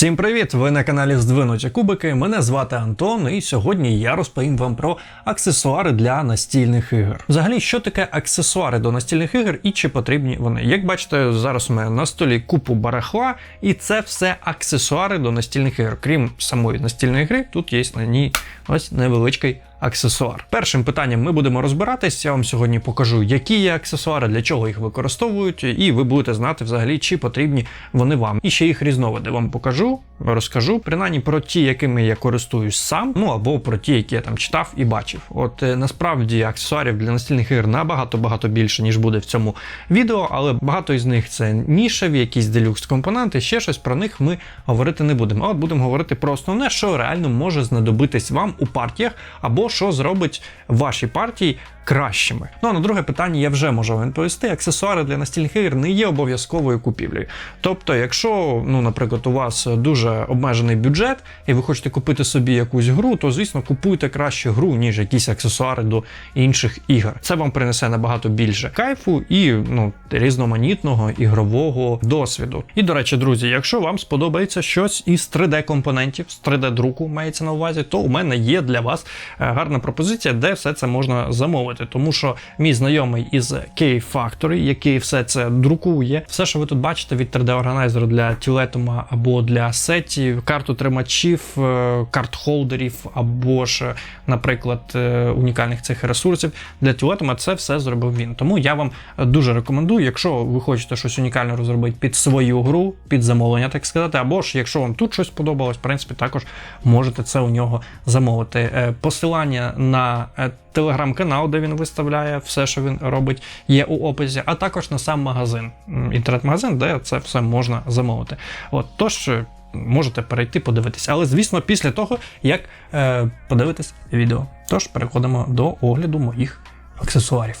Всім привіт! Ви на каналі Здвинуті Кубики. Мене звати Антон, і сьогодні я розповім вам про аксесуари для настільних ігор. Взагалі, що таке аксесуари до настільних ігор і чи потрібні вони? Як бачите, зараз у мене на столі купу барахла, і це все аксесуари до настільних ігор. Крім самої настільної гри, тут є на ній ось невеличкий аксесуар. Першим питанням ми будемо розбиратись. Я вам сьогодні покажу, які є аксесуари, для чого їх використовують, і ви будете знати взагалі, чи потрібні вони вам. І ще їх різновиди вам покажу, розкажу, принаймні про ті, якими я користуюсь сам, ну або про ті, які я там читав і бачив. От е, насправді аксесуарів для настільних ігор набагато багато більше, ніж буде в цьому відео, але багато із них це нішеві, якісь делюкс компоненти, ще щось про них ми говорити не будемо. А от будемо говорити про основне, що реально може знадобитись вам у партіях, або що зробить ваші партії кращими. Ну а на друге питання я вже можу відповісти. Аксесуари для настільних ігор не є обов'язковою купівлею. Тобто, якщо, ну, наприклад, у вас дуже обмежений бюджет, і ви хочете купити собі якусь гру, то звісно купуйте краще гру, ніж якісь аксесуари до інших ігор. Це вам принесе набагато більше кайфу і ну різноманітного ігрового досвіду. І до речі, друзі, якщо вам сподобається щось із 3D-компонентів, з 3D-друку мається на увазі, то у мене є для вас е, гарна пропозиція, де все це можна замовити. Тому що мій знайомий із K Factory, який все це друкує, все, що ви тут бачите від 3D-органайзеру для тілетума або для сетів, карту тримачів, е, карт холдерів, або ж, наприклад, е, унікальних цих ресурсів для тілетума, це все зробив він. Тому я вам дуже рекомендую, якщо ви хочете щось унікальне розробити під свою гру, під замовлення, так сказати, або ж якщо вам тут щось сподобалось, в принципі, також можете це у нього замовити. Е, Посилання на телеграм-канал, де він виставляє все, що він робить, є у описі, а також на сам магазин, інтернет-магазин, де це все можна замовити. От тож. е, Можете перейти подивитися, але звісно, після того, як е, подивитись відео. Тож переходимо до огляду моїх аксесуарів.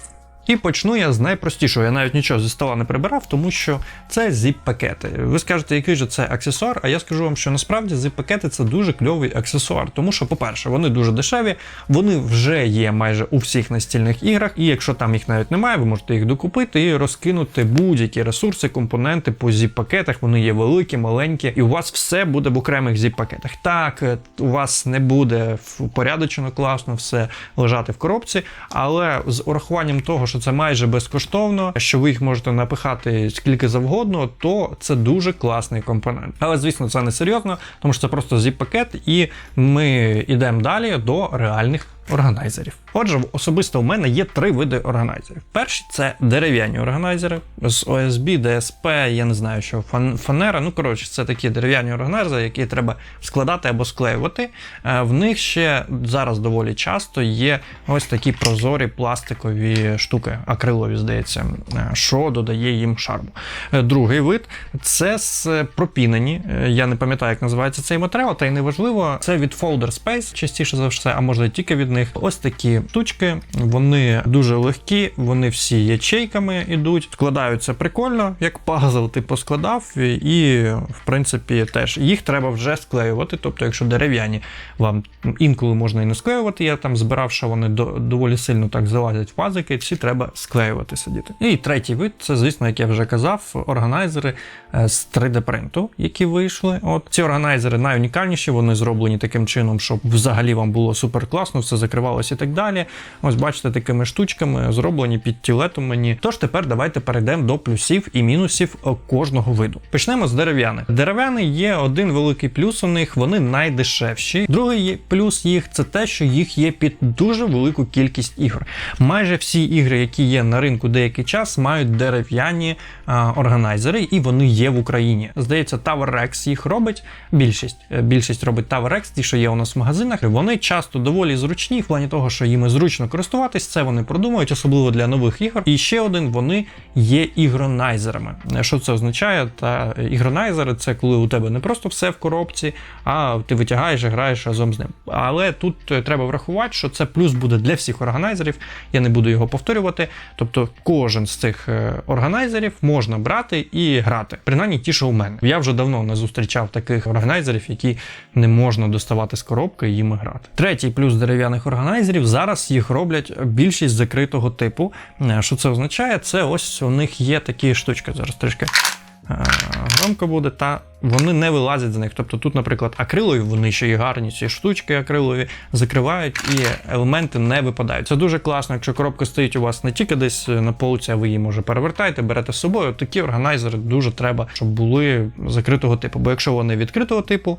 І почну я з найпростішого. Я навіть нічого зі стола не прибирав, тому що це зіп-пакети. Ви скажете, який же це аксесуар? А я скажу вам, що насправді зіп-пакети це дуже кльовий аксесуар. Тому що, по-перше, вони дуже дешеві, вони вже є майже у всіх настільних іграх, і якщо там їх навіть немає, ви можете їх докупити і розкинути будь-які ресурси, компоненти по зіп-пакетах. Вони є великі, маленькі, і у вас все буде в окремих зіп-пакетах. Так, е, у вас не буде впорядочено класно все лежати в коробці, але з урахуванням того, що це майже безкоштовно, що ви їх можете напихати скільки завгодно, то це дуже класний компонент. Але звісно, це не серйозно, тому що це просто zip-пакет, і ми йдемо далі до реальних. Органайзерів. Отже, особисто у мене є три види органайзерів. Перші це дерев'яні органайзери з OSB, DSP, я не знаю, що фанера. Ну коротше, це такі дерев'яні органайзери, які треба складати або склеювати. Е, В них ще зараз доволі часто є ось такі прозорі пластикові штуки, акрилові, здається, е, що додає їм шарму. Е, Другий вид це пропінені. Я не пам'ятаю, як називається цей матеріал, та й неважливо. Це від Folder Space, частіше за все, а може тільки від них. Ось такі штучки. Вони дуже легкі, вони всі ячейками йдуть, складаються прикольно, як пазл ти поскладав, і в принципі теж їх треба вже склеювати. Тобто, якщо дерев'яні вам інколи можна і не склеювати, я там збирав, що вони до- доволі сильно так залазять в пазики, ці треба склеювати сидіти. І третій вид, це, звісно, як я вже казав, органайзери е, з 3D принту, які вийшли. От ці органайзери найунікальніші, вони зроблені таким чином, щоб взагалі вам було супер класно, все закривалося і так далі. Ось бачите, такими штучками зроблені під тілетом мені. Тож тепер давайте перейдемо до плюсів і мінусів кожного виду. Почнемо з дерев'яних. Дерев'яний є один великий плюс у них, вони найдешевші. Другий плюс їх це те, що їх є під дуже велику кількість ігор. Майже всі ігри, які є на ринку деякий час, мають дерев'яні органайзери, і вони є в Україні. Здається, Tower Rex їх робить. Більшість Е, більшість робить Tower Rex, ті, що є у нас в магазинах. Вони часто доволі зручні в плані того, що їми зручно користуватись. Це вони продумують, особливо для нових ігор. І ще один вони є ігронайзерами. Що це означає? Та е, ігронайзери це коли у тебе не просто все в коробці, а ти витягаєш і граєш разом з ним. Але тут е, треба врахувати, що це плюс буде для всіх органайзерів. Я не буду його повторювати. Тобто, кожен з цих е, органайзерів можна брати і грати. Принаймні ті, що у мене. Я вже давно не зустрічав таких органайзерів, які не можна доставати з коробки і їми грати. Третій плюс дерев'яних органайзерів зараз їх роблять більшість закритого типу. Е, Що це означає? Це ось у них є такі штучки. Зараз трішки е, громко буде, та вони не вилазять з них. Тобто тут, наприклад, акрилові, вони ще й гарні, ці штучки акрилові закривають і елементи не випадають. Це дуже класно, якщо коробка стоїть у вас не тільки десь на полиці, а ви її може перевертаєте, берете з собою. Такі органайзери дуже треба, щоб були закритого типу. Бо якщо вони відкритого типу,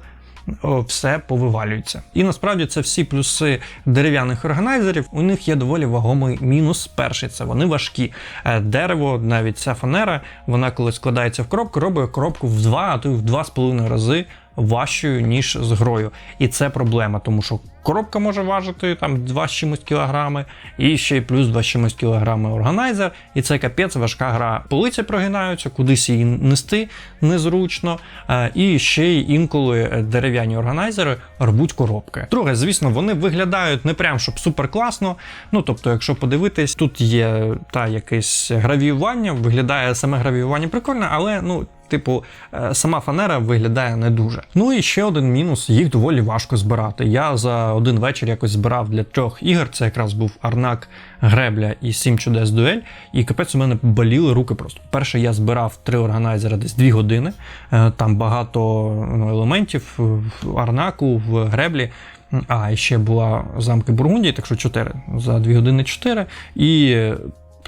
все повивалюється. І насправді це всі плюси дерев'яних органайзерів. У них є доволі вагомий мінус. Перший це вони важкі. Е, Дерево, навіть ця фанера, вона коли складається в коробку, робить коробку в 2, а то й в два з половиною рази важчою, ніж з грою. І це проблема, тому що коробка може важити там 2 з чимось кілограми, і ще й плюс 2 з чимось кілограми органайзер. І це капець важка гра. Полиці прогинаються, кудись її нести незручно. Е, І ще й інколи дерев'яні органайзери рвуть коробки. Друге, звісно, вони виглядають не прям щоб супер класно. Ну тобто, якщо подивитись, тут є та якесь гравіювання, виглядає саме гравіювання прикольно, але ну. Типу, е, сама фанера виглядає не дуже. Ну і ще один мінус: їх доволі важко збирати. Я за один вечір якось збирав для трьох ігор. Це якраз був Арнак, Гребля і Сім чудес дуель. І капець у мене боліли руки просто. Перше, я збирав три органайзера десь дві години. Е, Там багато ну, елементів в Арнаку, в Греблі. А, і ще була замки Бургундії, так що 4. За 2 години 4. І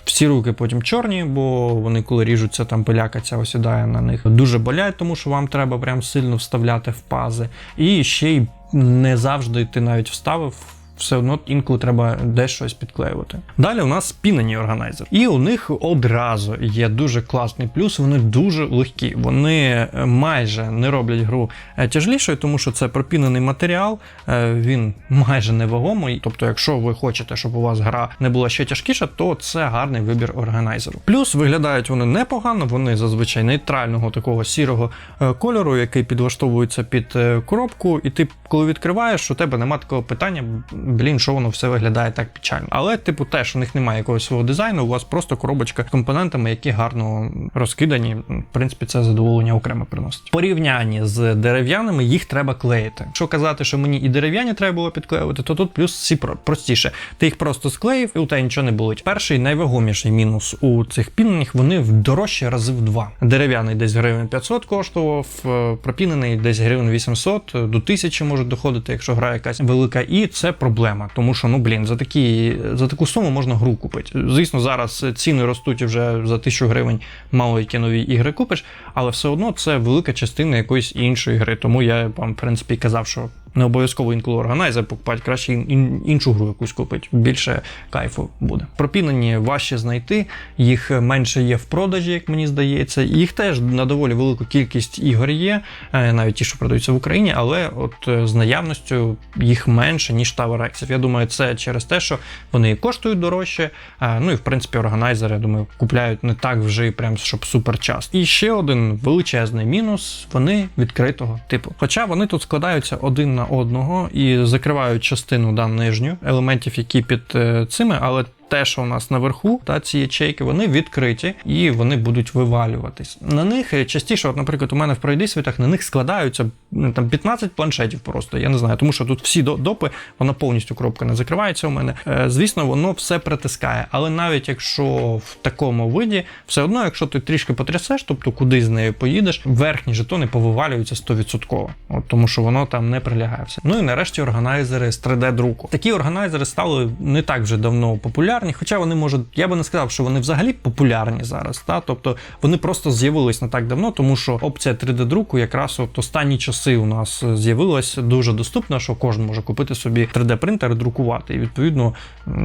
всі руки потім чорні, бо вони, коли ріжуться, там пиляка осідає на них. Дуже болять, тому що вам треба прям сильно вставляти в пази. І ще й не завжди ти навіть вставив. Все одно інколи треба десь щось підклеювати. Далі у нас спінені органайзер. І у них одразу є дуже класний плюс. Вони дуже легкі. Вони майже не роблять гру е, тяжлішою, тому що це пропінений матеріал, е, він майже невагомий. Тобто, якщо ви хочете, щоб у вас гра не була ще тяжкіша, то це гарний вибір органайзеру. Плюс виглядають вони непогано, вони зазвичай нейтрального такого сірого е, кольору, який підлаштовується під е, коробку, і ти, коли відкриваєш, у тебе немає такого питання, блін, що воно все виглядає так печально. Але, типу, теж у них немає якогось свого дизайну, у вас просто коробочка з компонентами, які гарно розкидані. В принципі, це задоволення окремо приносить. Порівнянні з дерев'яними їх треба клеїти. Якщо казати, що мені і дерев'яні треба було підклеювати, то тут плюс всі простіше. Ти їх просто склеїв, і у тебе нічого не болить. Перший найвагоміший мінус у цих пінених, вони в дорожчі рази в два. Дерев'яний десь гривень 500 коштував, е, пропінений десь гривень 800, до 1000 може доходити, якщо гра якась велика. І це проблема, тому що ну блін, за такі за таку суму можна гру купити. Звісно, зараз ціни ростуть вже за тисячу гривень мало які нові ігри купиш, але все одно це велика частина якоїсь іншої гри. Тому я вам в принципі казав, що не обов'язково інколи органайзер покупати, краще ін- ін- іншу гру якусь купити. Більше кайфу буде. Пропінені важче знайти, їх менше є в продажі, як мені здається. Їх теж на доволі велику кількість ігор є, е, навіть ті, що продаються в Україні, але от е, з наявністю їх менше, ніж Rexів. Я думаю, це через те, що вони коштують дорожче. е, Ну і в принципі органайзери, я думаю, купляють не так вже прям щоб супер часто. І ще один величезний мінус: вони відкритого типу. Хоча вони тут складаються один на одного і закривають частину да, нижню елементів, які під е, цими, але те, що у нас наверху, та ці ячейки, вони відкриті і вони будуть вивалюватись. На них е, частіше, от, наприклад, у мене в пройдисвітах на них складаються ну, там 15 планшетів просто. Я не знаю, тому що тут всі до- допи, вона повністю коробка не закривається у мене. Е, Звісно, воно все притискає. Але навіть якщо в такому виді, все одно, якщо ти трішки потрясеш, тобто куди з нею поїдеш, верхні жетони повивалюються 100%. От, тому що воно там не прилягає все. Ну і нарешті органайзери з 3D-друку. Такі органайзери стали не так вже давно популярні, хоча вони можуть, я би не сказав, що вони взагалі популярні зараз. Та? Тобто вони просто з'явились не так давно, тому що опція 3D-друку якраз от останні часи у нас з'явилась дуже доступна, що кожен може купити собі 3D-принтер і друкувати. І відповідно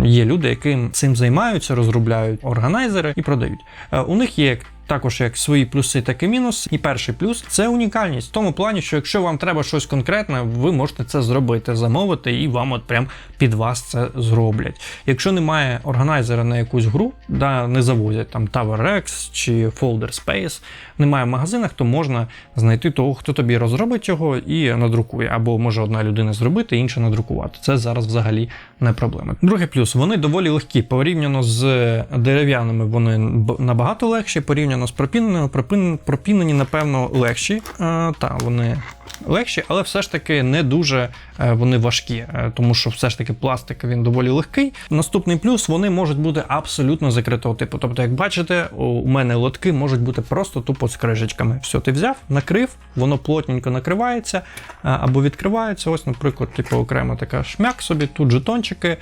є люди, які цим займаються, розробляють органайзери і продають. Е, У них є також як свої плюси, так і мінуси. І перший плюс це унікальність в тому плані, що якщо вам треба щось конкретне, ви можете це зробити, замовити, і вам от прям під вас це зроблять. Якщо немає органайзера на якусь гру, да, не завозять там Tower Rex чи Folder Space, немає в магазинах, то можна знайти того, хто тобі розробить його і надрукує. Або може одна людина зробити, інша надрукувати. Це зараз взагалі не проблема. Другий плюс вони доволі легкі. Порівняно з дерев'яними, вони набагато легші, порівняно порівняно з пропіненими, пропін- пропінені, напевно, легші. Е, та, вони легші, але все ж таки не дуже е, вони важкі, е, тому що все ж таки пластик він доволі легкий. Наступний плюс вони можуть бути абсолютно закритого типу. Тобто, як бачите, у- мене лотки можуть бути просто тупо з крижечками. Все, ти взяв, накрив, воно плотненько накривається або відкривається. Ось, наприклад, типу окремо така шмяк собі, тут жетончики.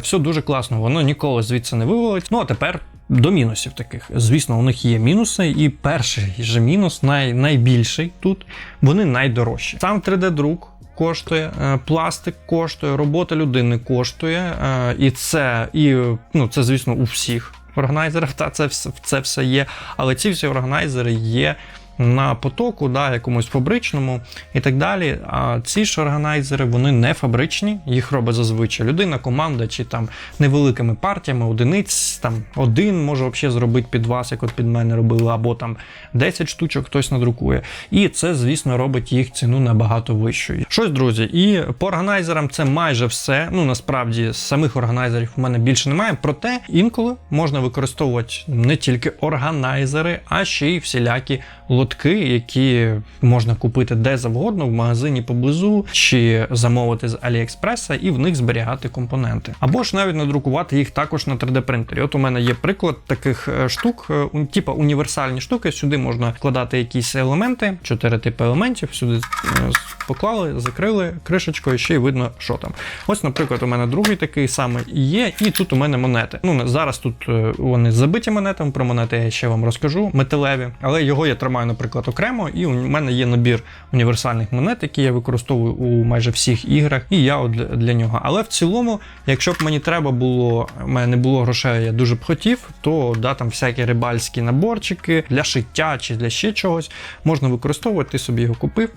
Все дуже класно, воно ніколи звідси не вивалить. Ну а тепер до мінусів таких. Звісно, у них є мінуси, і перший же мінус, най, найбільший тут, вони найдорожчі. Сам 3D-друк. Коштує е, пластик, коштує, робота людини коштує, е, і це, і ну це звісно у всіх органайзерах. Та це це все є. Але ці всі органайзери є на потоку, да, якомусь фабричному і так далі. А ці ж органайзери вони не фабричні, їх робить зазвичай людина, команда чи там невеликими партіями, одиниць, там один може взагалі зробити під вас, як от під мене робили, або там 10 штучок хтось надрукує. І це, звісно, робить їх ціну набагато вищою. Щось, друзі, і по органайзерам це майже все. Ну насправді самих органайзерів у мене більше немає. Проте інколи можна використовувати не тільки органайзери, а ще й всілякі лотки, які можна купити де завгодно в магазині поблизу, чи замовити з Аліекспреса, і в них зберігати компоненти. Або ж навіть надрукувати їх також на 3D принтері. От у мене є приклад таких е, штук, у- типа універсальні штуки. Сюди можна вкладати якісь елементи, чотири типи елементів. Сюди е, поклали, закрили кришечкою, ще й видно, що там. Ось, наприклад, у мене другий такий самий є, і тут у мене монети. Ну зараз тут вони забиті монетами. Про монети я ще вам розкажу, металеві, але його я тримаю, наприклад, окремо, і у мене є набір універсальних монет, які я використовую у майже всіх іграх, і я для, для нього. Але в цілому, якщо б мені треба було, в мене не було грошей, я дуже б хотів, то да, там всякі рибальські наборчики для шиття чи для ще чогось можна використовувати. Ти собі його купив,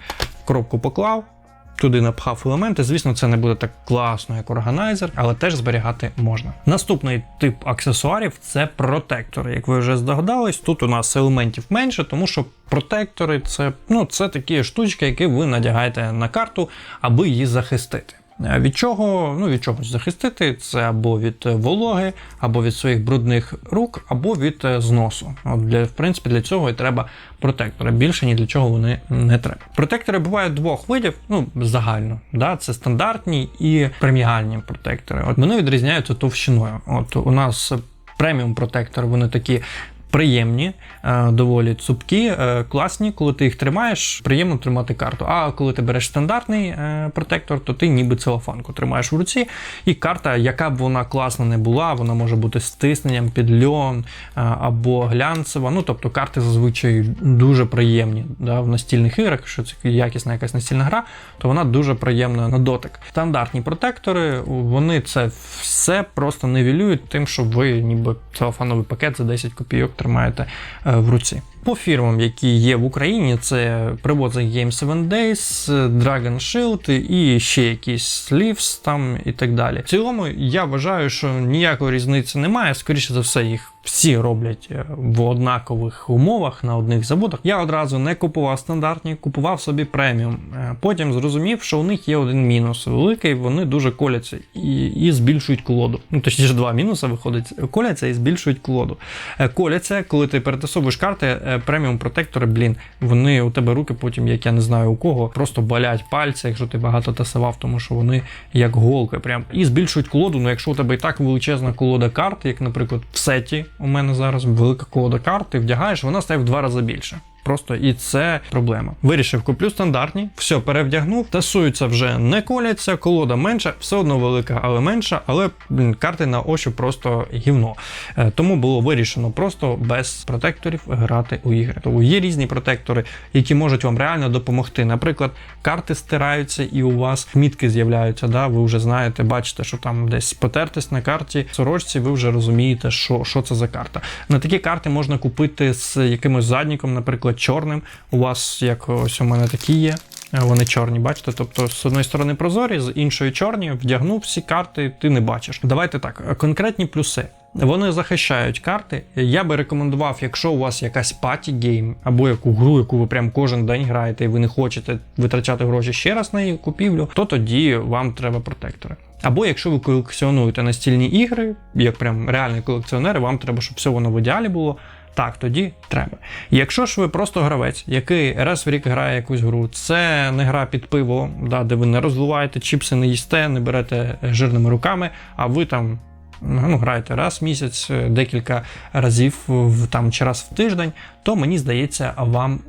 коробку поклав. Туди напхав елементи. Звісно, це не буде так класно, як органайзер, але теж зберігати можна. Наступний тип аксесуарів це протектори. Як ви вже здогадались, тут у нас елементів менше, тому що протектори це, ну, це такі штучки, які ви надягаєте на карту, аби її захистити. Е, Від чого? Ну, від чогось захистити це або від вологи, або від своїх брудних рук, або від е, зносу. От для, в принципі, для цього і треба протектори. Більше ні для чого вони не треба. Протектори бувають двох видів, ну загально. Да? Це стандартні і преміальні протектори. От вони відрізняються товщиною. От у нас преміум протектори, вони такі. Приємні, е, доволі цупкі, е, класні. Коли ти їх тримаєш, приємно тримати карту. А коли ти береш стандартний е, протектор, то ти ніби целофанку тримаєш в руці, і карта, яка б вона класна не була, вона може бути з тисненням під льон або глянцева. Ну тобто карти зазвичай дуже приємні да, в настільних іграх, що це якісна якась настільна гра, то вона дуже приємна на дотик. Стандартні протектори, вони це все просто нивелюють тим, що ви ніби целофановий пакет за 10 копійок тримаєте е, в руці. По фірмам, які є в Україні, це привозить Game 7 Days, Dragon Shield і ще якісь Leaves там і так далі. В цілому я вважаю, що ніякої різниці немає. Скоріше за все, їх всі роблять е, в однакових умовах на одних заводах. Я одразу не купував стандартні, купував собі преміум. Е, Потім зрозумів, що у них є один мінус великий, вони дуже коляться і, і збільшують колоду. Ну точніше, два мінуси виходить. Коляться і збільшують колоду. Е, Коляться, коли ти перетасовуєш карти, преміум протектори, блін, вони у тебе руки потім, як я не знаю у кого, просто болять пальці, якщо ти багато тасував, тому що вони як голки. Прям і збільшують колоду. Ну якщо у тебе і так величезна колода карт, як, наприклад, в сеті у мене зараз велика колода карт, ти вдягаєш, вона стає в два рази більше. Просто і це проблема. Вирішив, куплю стандартні, все перевдягнув, тасуються вже не коляться, колода менша, все одно велика, але менша, але блін, карти на ощуп просто гівно. Е, Тому було вирішено просто без протекторів грати у ігри. Тому є різні протектори, які можуть вам реально допомогти. Наприклад, карти стираються і у вас мітки з'являються. Да? Ви вже знаєте, бачите, що там десь потертись на карті сорочці, ви вже розумієте, що, що це за карта. На такі карти можна купити з якимось задніком, наприклад, чорним. У вас, як ось у мене такі є. е, Вони чорні, бачите? Тобто, з одної сторони прозорі, з іншої чорні, вдягнув всі карти, ти не бачиш. Давайте так, конкретні плюси. Вони захищають карти. Я би рекомендував, якщо у вас якась паті гейм або яку гру, яку ви прям кожен день граєте, і ви не хочете витрачати гроші ще раз на її купівлю, то тоді вам треба протектори. Або якщо ви колекціонуєте настільні ігри, як прям реальний колекціонер, вам треба, щоб все воно в ідеалі було, Так, тоді треба. Якщо ж ви просто гравець, який раз в рік грає якусь гру, це не гра під пиво, да, де ви не розливаєте, чіпси не їсте, не берете жирними руками, а ви там. Ну, граєте раз в місяць, декілька разів там чи раз в тиждень, то мені здається, вам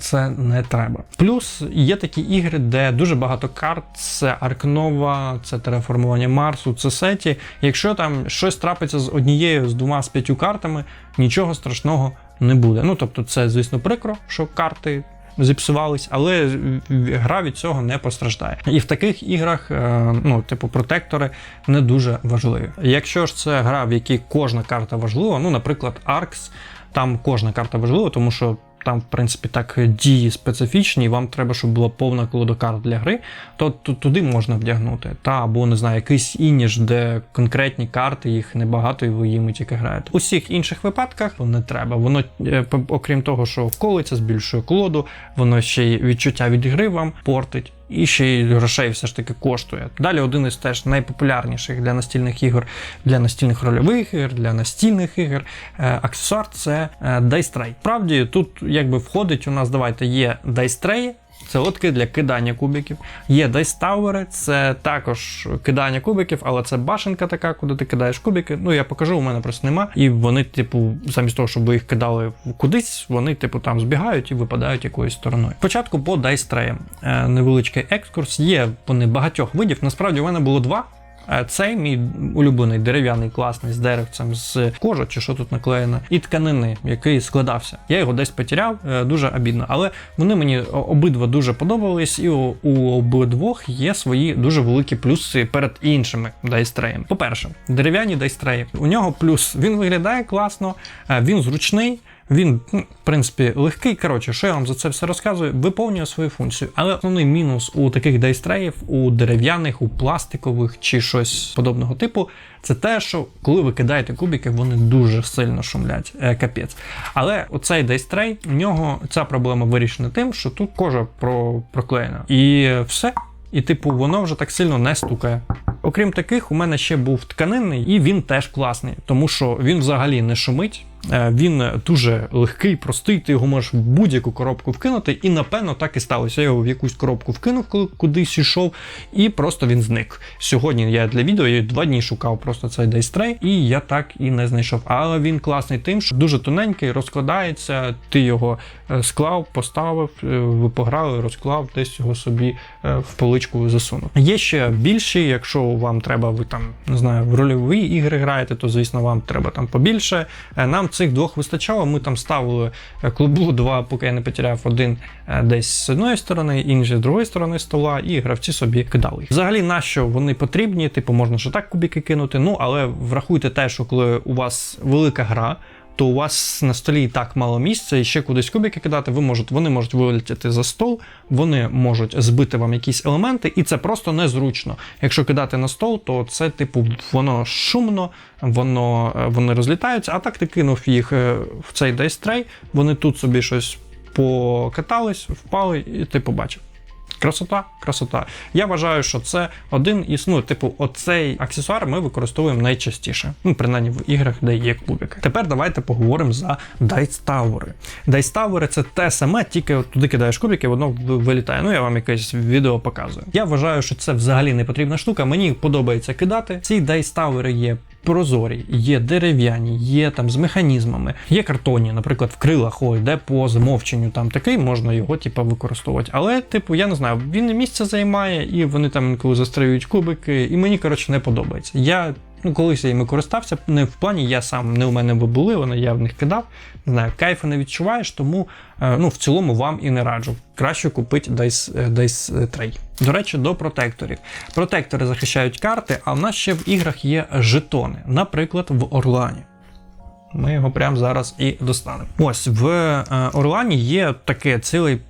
це не треба. Плюс є такі ігри, де дуже багато карт: це Аркнова, це тереформування Марсу, це сеті. Якщо там щось трапиться з однією, з двома, з п'ятью картами, нічого страшного не буде. Ну тобто, це, звісно, прикро, що карти. Зіпсувались, але гра від цього не постраждає. І в таких іграх, е, ну, типу, протектори не дуже важливі. Якщо ж це гра, в якій кожна карта важлива, ну, наприклад, Arx, там кожна карта важлива, тому що там, в принципі, так дії специфічні, і вам треба, щоб була повна колода карт для гри, то туди можна вдягнути. Та або не знаю, якийсь ініж, де конкретні карти, їх небагато, і ви їми тільки граєте. У всіх інших випадках не треба. Воно, е, окрім того, що колиться, збільшує колоду, воно ще й відчуття від гри вам портить. І ще й грошей все ж таки коштує. Далі один із теж найпопулярніших для настільних ігор, для настільних рольових ігор, для настільних ігор. Е, аксесуар це е, Dice Tray. Правді, тут якби входить у нас, давайте, є Dice Tray, це лотки для кидання кубиків. Є Tower, це також кидання кубиків, але це башенка така, куди ти кидаєш кубики. Ну я покажу, у мене просто нема. І вони, типу, замість того, щоб ви їх кидали кудись, вони, типу, там збігають і випадають якоюсь стороною. Спочатку по. Е, невеличкий екскурс. Є вони багатьох видів. Насправді у мене було два. Е, Цей мій улюблений дерев'яний класний з деревцем, з кожи, чи що тут наклеєно, і тканини, який складався. Я його десь потеряв, е, дуже обідно. Але вони мені обидва дуже подобались, і у, у обидвох є свої дуже великі плюси перед іншими дайстреями. По-перше, дерев'яні дайстреї. У нього плюс він виглядає класно, е, він зручний. Він, ну, в принципі, легкий. Коротше, що я вам за це все розказую, виповнює свою функцію. Але основний мінус у таких дайстреїв, у дерев'яних, у пластикових чи щось подобного типу, це те, що коли ви кидаєте кубики, вони дуже сильно шумлять. Е, капець. Але оцей дайстрей, у нього ця проблема вирішена тим, що тут кожа про, проклеєна. І все. І, типу, воно вже так сильно не стукає. Окрім таких, у мене ще був тканинний, і він теж класний, тому що він взагалі не шумить. Е, він дуже легкий, простий, ти його можеш в будь-яку коробку вкинути, і напевно так і сталося. Я його в якусь коробку вкинув, коли кудись йшов, і просто він зник. Сьогодні я для відео я два дні шукав просто цей дейстрей, і я так і не знайшов. Але він класний тим, що дуже тоненький, розкладається. Ти його е, склав, поставив, е, ви пограли, розклав, десь його собі в поличку засунув. Є ще більші, якщо вам треба, ви там не знаю, в рольові ігри граєте, то звісно вам треба там побільше. Нам цих двох вистачало. Ми там ставили, клубу два, поки я не потеряв один е, десь з одної сторони, інший з другої сторони стола, і гравці собі кидали. Взагалі, на що вони потрібні? Типу, можна ж так кубіки кинути. Ну але врахуйте те, що коли у вас велика гра. То у вас на столі і так мало місця, і ще кудись кубики кидати, ви можете, вони можуть вилетіти за стол, вони можуть збити вам якісь елементи, і це просто незручно. Якщо кидати на стол, то це, типу, воно шумно, воно вони розлітаються, а так ти кинув їх е, в цей дейстрей, вони тут собі щось покатались, впали, і ти побачив. Красота, красота. Я вважаю, що це один із, ну, типу, оцей аксесуар ми використовуємо найчастіше. Ну, принаймні в іграх, де є кубики. Тепер давайте поговоримо за. Dice Tower це те саме, тільки туди кидаєш кубики, воно вилітає. Ну, я вам якесь відео показую. Я вважаю, що це взагалі не потрібна штука. Мені подобається кидати. Ці Tower є прозорі, є дерев'яні, є там з механізмами, є картонні, наприклад, в крилах, ой, де по замовченню там такий, можна його типу, використовувати. Але, типу, я не знаю, він місце займає, і вони там інколи застраюють кубики, і мені, коротше, не подобається. Я Ну, колись я їми користався, не в плані, я сам не у мене би були, вони я в них кидав. Не знаю, кайфу не відчуваєш, тому е, ну, в цілому вам і не раджу. Краще купити Dice, Dice Tray. До речі, до протекторів. Протектори захищають карти, а в нас ще в іграх є жетони, наприклад, в Орлані. Ми його прямо зараз і достанемо. Ось в е, Орлані є таке цілий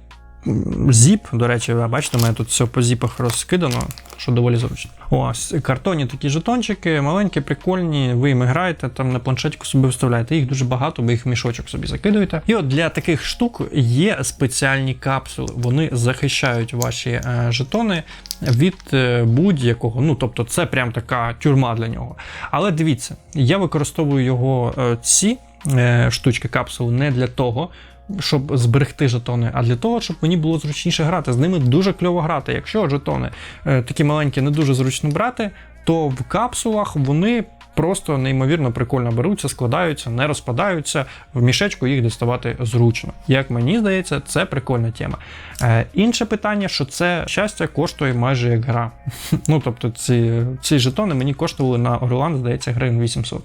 зіп. До речі, ви бачите, мене тут все по зіпах розкидано, що доволі зручно. Ось картонні такі жетончики, маленькі, прикольні. Ви їм граєте, там на планшетку собі вставляєте. Їх дуже багато, ви їх в мішочок собі закидуєте. І от для таких штук є спеціальні капсули. Вони захищають ваші е, жетони від е, будь-якого. Ну тобто, це прям така тюрма для нього. Але дивіться, я використовую його е, ці штучки капсули не для того. Щоб зберегти жетони, а для того, щоб мені було зручніше грати. З ними дуже кльово грати. Якщо жетони е, такі маленькі, не дуже зручно брати, то в капсулах вони просто неймовірно прикольно беруться, складаються, не розпадаються. В мішечку їх діставати зручно. Як мені здається, це прикольна тема. Е, інше питання, що це щастя коштує майже як гра. Ну тобто ці, ці жетони мені коштували на Орлан, здається, гривень 800.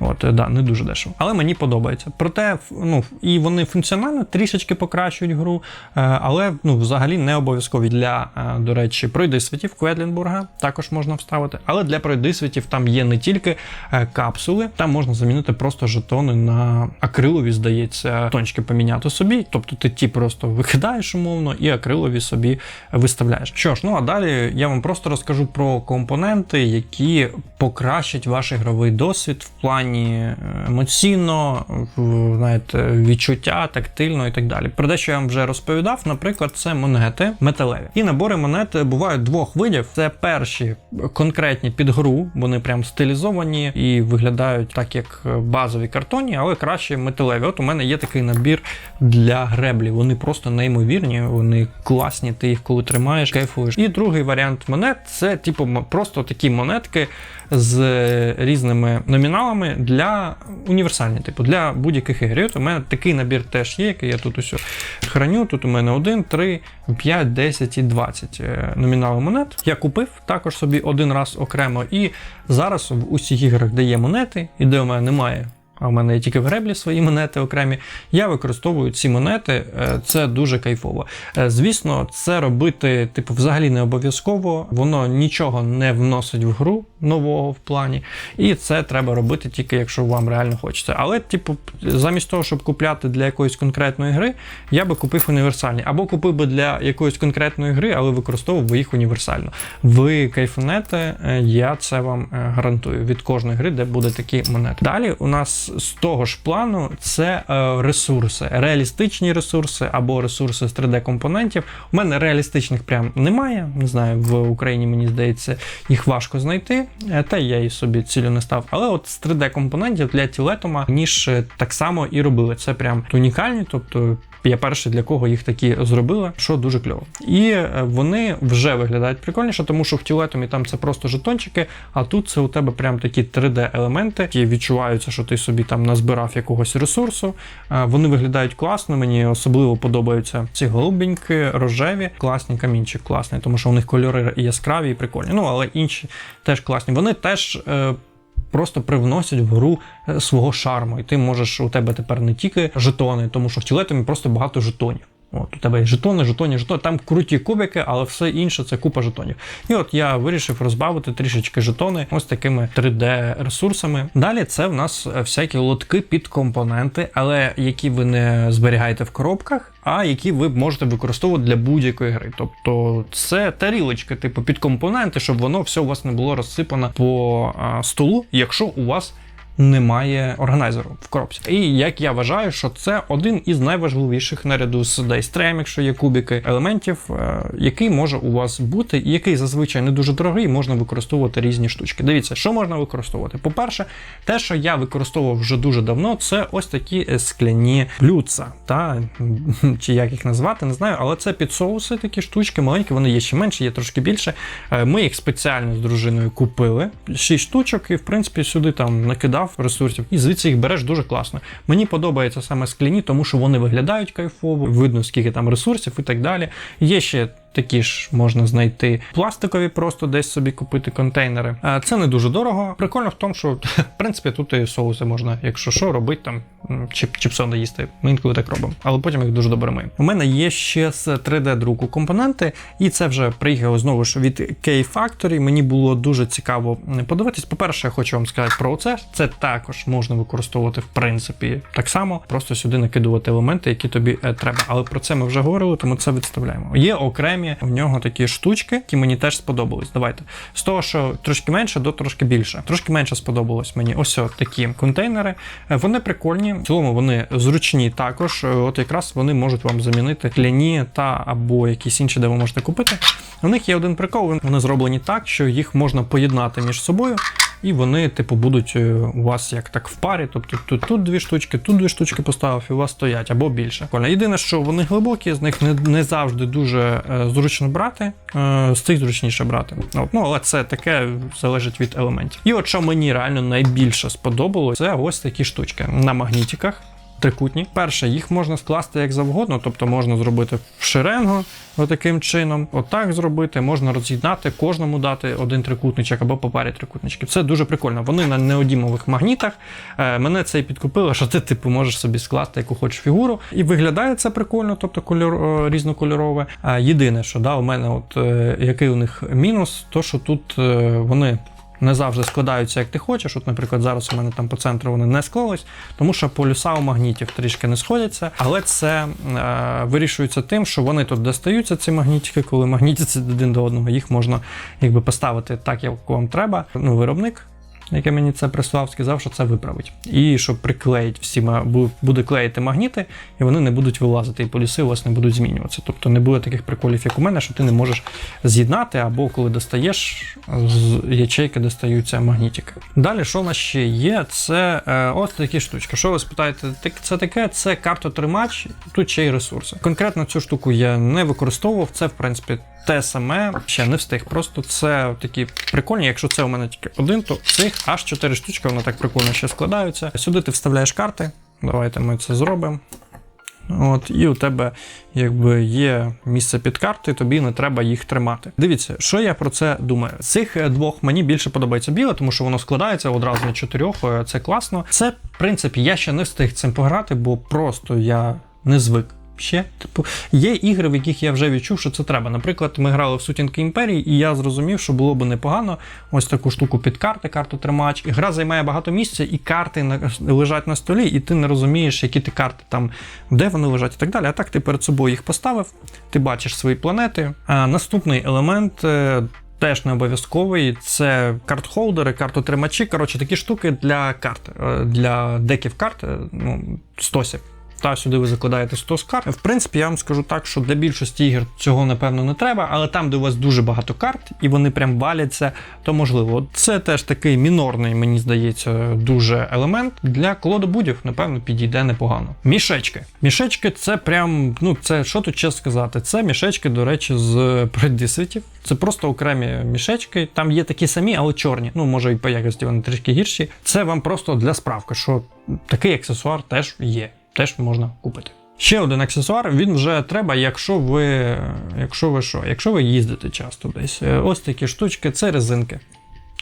От, е, да, не дуже дешево. Але мені подобається. Проте, ну, і вони функціонально трішечки покращують гру, е, але ну, взагалі не обов'язкові для, е, до речі, пройдисвітів Кведлінбурга також можна вставити. Але для пройдисвітів там є не тільки е, капсули, там можна замінити просто жетони на акрилові, здається, тончики поміняти собі. Тобто ти ті просто викидаєш умовно і акрилові собі виставляєш. Що ж, ну а далі я вам просто розкажу про компоненти, які покращать ваш ігровий досвід в плані е, емоційно, знаєте, відчуття, тактильно і так далі. Про те, що я вам вже розповідав, наприклад, це монети металеві. І набори монет бувають двох видів: це перші конкретні під гру, вони прям стилізовані і виглядають так, як базові картонні, але краще металеві. От у мене є такий набір для греблі. Вони просто неймовірні, вони класні. Ти їх коли тримаєш, кайфуєш. І другий варіант монет це типу просто такі монетки з різними номіналами для універсальні, типу для будь-яких ігор. У мене такий набір теж є, який я тут ось храню. Тут у мене 1, 3, 5, 10 і 20 номінали монет. Я купив також собі один раз окремо. І зараз в усіх іграх, де є монети, і де у мене немає. А в мене є тільки в греблі свої монети окремі. Я використовую ці монети, е, це дуже кайфово. Е, Звісно, це робити, типу, взагалі не обов'язково. Воно нічого не вносить в гру нового в плані. І це треба робити тільки якщо вам реально хочеться. Але, типу, замість того, щоб купляти для якоїсь конкретної гри, я би купив універсальні. Або купив би для якоїсь конкретної гри, але використовував би їх універсально. Ви кайфанете, е, я це вам гарантую від кожної гри, де буде такі монети. Далі у нас з того ж плану це е, ресурси, реалістичні ресурси або ресурси з 3D-компонентів. У мене реалістичних прям немає. Не знаю, в Україні мені здається, їх важко знайти. Е, Та я і собі цілю не став. Але от з 3D-компонентів для тілетома ніж е, так само і робили. Це прям унікальні, тобто. Я перший, для кого їх такі зробили, що дуже кльово. І е, вони вже виглядають прикольніше, тому що в тілетомі там це просто жетончики, а тут це у тебе прям такі 3D-елементи, які відчуваються, що ти собі там назбирав якогось ресурсу. Е, Вони виглядають класно. Мені особливо подобаються ці голубенькі, рожеві, класні камінчик класний, тому що у них кольори яскраві і прикольні. Ну але інші теж класні. Вони теж. Просто привносять в гру е, свого шарму, і ти можеш у тебе тепер не тільки жетони, тому що в тілетомі просто багато жетонів. От у тебе є жетони, жетоні, жетони. Там круті кубики, але все інше це купа жетонів. І от я вирішив розбавити трішечки жетони ось такими 3D-ресурсами. Далі це в нас е, всякі лотки під компоненти, але які ви не зберігаєте в коробках, а які ви можете використовувати для будь-якої гри. Тобто це тарілочки, типу під компоненти, щоб воно все у вас не було розсипано по а, столу, якщо у вас немає органайзеру в коробці. І як я вважаю, що це один із найважливіших наряду з Daystream, якщо є кубики елементів, е, який може у вас бути, і який зазвичай не дуже дорогий, можна використовувати різні штучки. Дивіться, що можна використовувати. По-перше, те, що я використовував вже дуже давно, це ось такі скляні блюдца, та чи як їх назвати, не знаю, але це під соуси такі штучки, маленькі, вони є ще менші, є трошки більше. Е, Ми їх спеціально з дружиною купили. Шість штучок, і в принципі сюди там накидав ресурсів, і звідси їх береш дуже класно. Мені подобається саме скляні, тому що вони виглядають кайфово, видно скільки там ресурсів і так далі. Є ще. Такі ж можна знайти пластикові, просто десь собі купити контейнери. А Це не дуже дорого. Прикольно в тому, що в принципі тут і соуси можна, якщо що, робити там чіп, чіпсони їсти. Ми інколи так робимо, але потім їх дуже добре миємо. У мене є ще з 3D-друку компоненти, і це вже приїхало знову ж від K-Factory. Мені було дуже цікаво подивитись. По-перше, я хочу вам сказати про це. Це також можна використовувати в принципі так само, просто сюди накидувати елементи, які тобі е, треба. Але про це ми вже говорили, тому це відставляємо. Є окремі в нього такі штучки, які мені теж сподобались. Давайте з того, що трошки менше до трошки більше. Трошки менше сподобалось мені. Ось такі контейнери. Е, Вони прикольні. В цілому вони зручні також. Е, От якраз вони можуть вам замінити кляні та або якісь інші, де ви можете купити. У них є один прикол. Вони зроблені так, що їх можна поєднати між собою. І вони, типу, будуть е, у вас як так в парі. Тобто тут, тут дві штучки, тут дві штучки поставив, і у вас стоять або більше. Єдине, що вони глибокі, з них не, не завжди дуже е, зручно брати, е, з цих зручніше брати. От, ну, але це таке залежить від елементів. І от що мені реально найбільше сподобалось, це ось такі штучки на магнітиках. Трикутні. Перше, їх можна скласти як завгодно, тобто можна зробити в шеренгу отаким чином, отак зробити, можна роз'єднати, кожному дати один трикутничок або по парі трикутничків. Це дуже прикольно. Вони на неодімових магнітах. Е, мене це і підкупило, що ти типу можеш собі скласти яку хочеш фігуру. І виглядає це прикольно, тобто кольор, е, різнокольорове. А єдине, що да, у мене, от е, який у них мінус, то що тут е, вони не завжди складаються, як ти хочеш. От, наприклад, зараз у мене там по центру вони не склались, тому що полюса у магнітів трішки не сходяться. Але це е, вирішується тим, що вони тут достаються, ці магнітики, коли магнітяться один до одного, їх можна якби поставити так, як вам треба. Ну, виробник. Який мені це прислав, сказав, що це виправить. І щоб приклеїть всі буде клеїти магніти, і вони не будуть вилазити, і полюси у вас не будуть змінюватися. Тобто не буде таких приколів, як у мене, що ти не можеш з'єднати, або коли достаєш, з ячейки достаються магнітики. Далі, що в нас ще є? Це е, ось такі штучки. Що ви спитаєте, це таке? Це картотримач, тут ще й ресурси. Конкретно цю штуку я не використовував. Це, в принципі, те саме, ще не встиг. Просто це такі прикольні. Якщо це у мене тільки один, то цих аж 4 штучки, вони так прикольно ще складаються. Сюди ти вставляєш карти. Давайте ми це зробимо. От, і у тебе якби є місце під карти, тобі не треба їх тримати. Дивіться, що я про це думаю. Цих е, двох мені більше подобається біле, тому що воно складається одразу на чотирьох. е, Це класно. Це, в принципі, я ще не встиг цим пограти, бо просто я не звик. Ще, типу, є ігри, в яких я вже відчув, що це треба. Наприклад, ми грали в сутінки імперії, і я зрозумів, що було б непогано ось таку штуку під карти, карту тримач. Гра займає багато місця, і карти на- лежать на столі, і ти не розумієш, які ти карти там, де вони лежать і так далі. А так ти перед собою їх поставив, ти бачиш свої планети. А наступний елемент. е, Теж не обов'язковий, це карт-холдери, картотримачі. Коротше, такі штуки для карт, е, для деків карт, е, ну, стосів. Та сюди ви закладаєте 100 карт. В принципі, я вам скажу так, що для більшості ігор цього напевно не треба, але там, де у вас дуже багато карт, і вони прям валяться, то можливо. Це теж такий мінорний, мені здається, дуже елемент. Для колодобудів, напевно, підійде непогано. Мішечки. Мішечки це прям, ну це що тут ще сказати? Це мішечки, до речі, з преддисвітів. Це просто окремі мішечки. Там є такі самі, але чорні. Ну, може, і по якості вони трішки гірші. Це вам просто для справки, що такий аксесуар теж є теж можна купити. Ще один аксесуар, він вже треба, якщо ви, якщо ви що, якщо ви їздите часто десь. Е, Ось такі штучки, це резинки.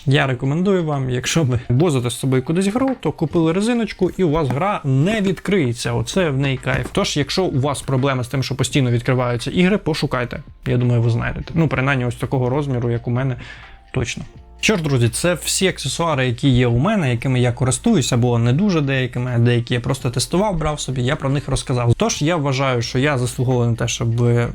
Я рекомендую вам, якщо ви возите з собою кудись гру, то купили резиночку і у вас гра не відкриється. Оце в неї кайф. Тож, якщо у вас проблеми з тим, що постійно відкриваються ігри, пошукайте. Я думаю, ви знайдете. Ну, принаймні, ось такого розміру, як у мене, точно. Що ж, друзі, це всі аксесуари, які є у мене, якими я користуюся, або не дуже деякими, а деякі я просто тестував, брав собі, я про них розказав. Тож я вважаю, що я заслуговую на те, щоб е,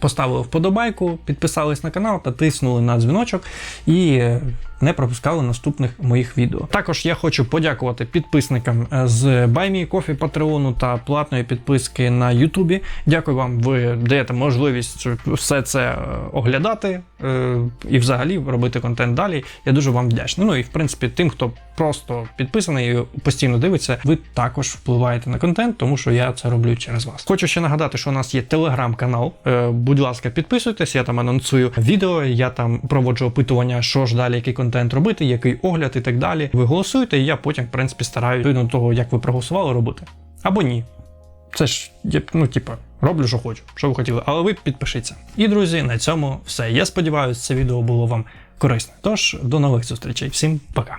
поставили вподобайку, підписались на канал та тиснули на дзвіночок і е, не пропускали наступних моїх відео. Також я хочу подякувати підписникам е, з BuyMeCoffee, Патреону та платної підписки на Ютубі. Дякую вам, ви даєте можливість все це е, оглядати е, і взагалі робити контент далі. Я дуже вам вдячний. Ну і в принципі, тим, хто просто підписаний і постійно дивиться, ви також впливаєте на контент, тому що я це роблю через вас. Хочу ще нагадати, що у нас є телеграм-канал. Будь ласка, підписуйтесь, я там анонсую відео, я там проводжу опитування, що ж далі, який контент робити, який огляд і так далі. Ви голосуєте, і я потім, в принципі, стараюсь до того, як ви проголосували, робити. Або ні. Це ж я, ну, типа, роблю, що хочу, що ви хотіли, але ви підпишіться. І друзі, на цьому все. Я сподіваюся, це відео було вам корисне. Тож до нових зустрічей. Всім пока.